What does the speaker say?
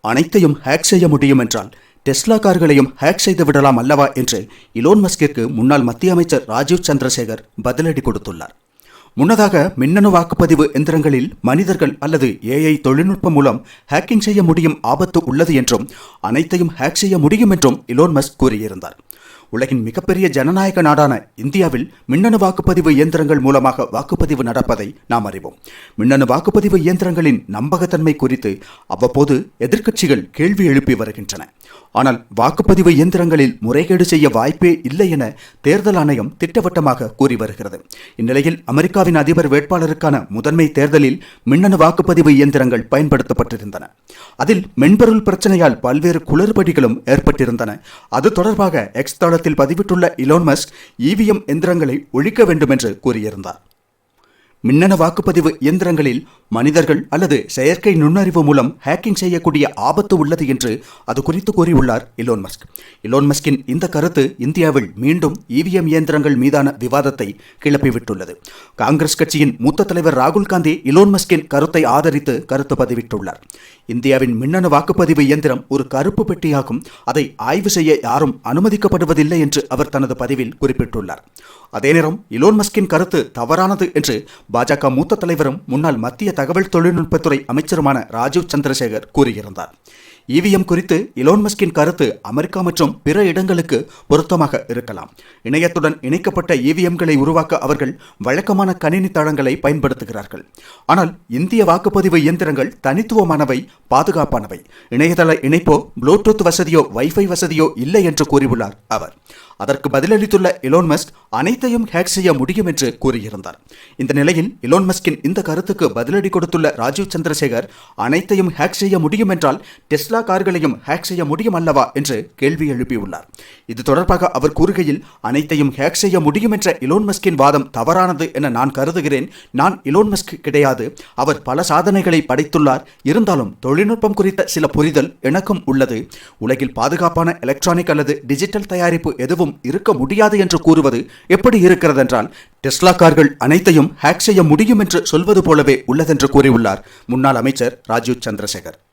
அனைத்தையும் ஹேக் செய்ய முடியும் என்றால் டெஸ்லா கார்களையும் ஹேக் செய்து விடலாம் அல்லவா என்று இலோன் மஸ்கிற்கு முன்னாள் மத்திய அமைச்சர் ராஜீவ் சந்திரசேகர் பதிலடி கொடுத்துள்ளார். முன்னதாக மின்னணு வாக்குப்பதிவு எந்திரங்களில் மனிதர்கள் அல்லது ஏஐ தொழில்நுட்பம் மூலம் ஹேக்கிங் செய்ய முடியும் ஆபத்து உள்ளது என்றும் அனைத்தையும் ஹேக் செய்ய முடியும் என்றும் இலோன் மஸ்க் கூறியிருந்தார். உலகின் மிகப்பெரிய ஜனநாயக நாடான இந்தியாவில் மின்னணு வாக்குப்பதிவு இயந்திரங்கள் மூலமாக வாக்குப்பதிவு நடப்பதை நாம் அறிவோம். மின்னணு வாக்குப்பதிவு இயந்திரங்களின் நம்பகத்தன்மை குறித்து அவ்வப்போது எதிர்க்கட்சிகள் கேள்வி எழுப்பி வருகின்றன. ஆனால் வாக்குப்பதிவு இயந்திரங்களில் முறைகேடு செய்ய வாய்ப்பே இல்லை என தேர்தல் ஆணையம் திட்டவட்டமாக கூறி வருகிறது. இந்நிலையில் அமெரிக்காவின் அதிபர் வேட்பாளருக்கான முதன்மை தேர்தலில் மின்னணு வாக்குப்பதிவு இயந்திரங்கள் பயன்படுத்தப்பட்டிருந்தன. அதில் மென்பொருள் பிரச்சனையால் பல்வேறு குளறுபடிகளும் ஏற்பட்டிருந்தன. அது தொடர்பாக எக்ஸ் தளத்தில் பதிவிட்டுள்ள இலோன்மஸ்க் இவிஎம் எந்திரங்களை ஒழிக்க வேண்டும் என்று கூறியிருந்தார். மின்னணு வாக்குப்பதிவு இயந்திரங்களில் மனிதர்கள் அல்லது செயற்கை நுண்ணறிவு மூலம் ஹேக்கிங் செய்யக்கூடிய ஆபத்து உள்ளது என்று அது குறித்து கூறியுள்ளார் இலோன் மஸ்க் இலோன் மஸ்கின் இந்த கருத்து இந்தியாவில் மீண்டும் இவிஎம் இயந்திரங்கள் மீதான விவாதத்தை கிளப்பிவிட்டுள்ளது. காங்கிரஸ் கட்சியின் மூத்த தலைவர் ராகுல் காந்தி இலோன் மஸ்கின் கருத்தை ஆதரித்து கருத்து பதிவிட்டுள்ளார். இந்தியாவின் மின்னணு வாக்குப்பதிவு இயந்திரம் ஒரு கருப்பு பெட்டியாகும். அதை ஆய்வு செய்ய யாரும் அனுமதிக்கப்படுவதில்லை என்று அவர் தனது பதிவில் குறிப்பிட்டுள்ளார். அதே நேரம் இலோன் மஸ்கின் கருத்து தவறானது என்று பாஜக மூத்த தலைவரும் முன்னாள் மத்திய தகவல் தொழில்நுட்பத்துறை அமைச்சருமான ராஜீவ் சந்திரசேகர் கூறியிருந்தார். இவிஎம் குறித்து இலோன் மஸ்கின் கருத்து அமெரிக்கா மற்றும் பிற இடங்களுக்கு பொருத்தமாக இருக்கலாம். இணையத்துடன் இணைக்கப்பட்ட இவிஎம்களை உருவாக்க அவர்கள் வழக்கமான கணினி தளங்களை பயன்படுத்துகிறார்கள். ஆனால் இந்திய வாக்குப்பதிவு இயந்திரங்கள் தனித்துவமானவை பாதுகாப்பானவை. இணையதள இணைப்போ ப்ளூடூத் வசதியோ வைஃபை வசதியோ இல்லை என்று கூறியுள்ளார் அவர். அதற்கு பதிலளித்துள்ள இலோன் மஸ்க் அனைத்தையும் ஹேக் செய்ய முடியும் என்று கூறியிருந்தார். இந்த நிலையில் இலோன் மஸ்கின் இந்த கருத்துக்கு பதிலடி கொடுத்துள்ள ராஜீவ் சந்திரசேகர் அனைத்தையும் ஹேக் செய்ய முடியும் என்றால் டெஸ்லா கார்களையும் ஹேக் செய்ய முடியும் அல்லவா? என்று கேள்வி எழுப்பியுள்ளார். இது தொடர்பாக அவர் கூறுகையில் அனைத்தையும் ஹேக் செய்ய முடியும் என்ற இலோன் மஸ்கின் வாதம் தவறானது என நான் கருதுகிறேன். நான் இலோன் மஸ்க் கிடையாது. அவர் பல சாதனைகளை படைத்துள்ளார். இருந்தாலும் தொழில்நுட்பம் குறித்த சில புரிதல் எனக்கும் உள்ளது. உலகில் பாதுகாப்பான எலக்ட்ரானிக் அல்லது டிஜிட்டல் தயாரிப்பு எதுவும் இருக்க முடியாது என்று கூறுவது எப்படி இருக்கிறதென்றால் டெஸ்லா கார்கள் அனைத்தையும் ஹேக் செய்ய முடியும் என்று சொல்வது போலவே உள்ளதென்று கூறியுள்ளார். முன்னாள் அமைச்சர் ராஜீவ் சந்திரசேகர்.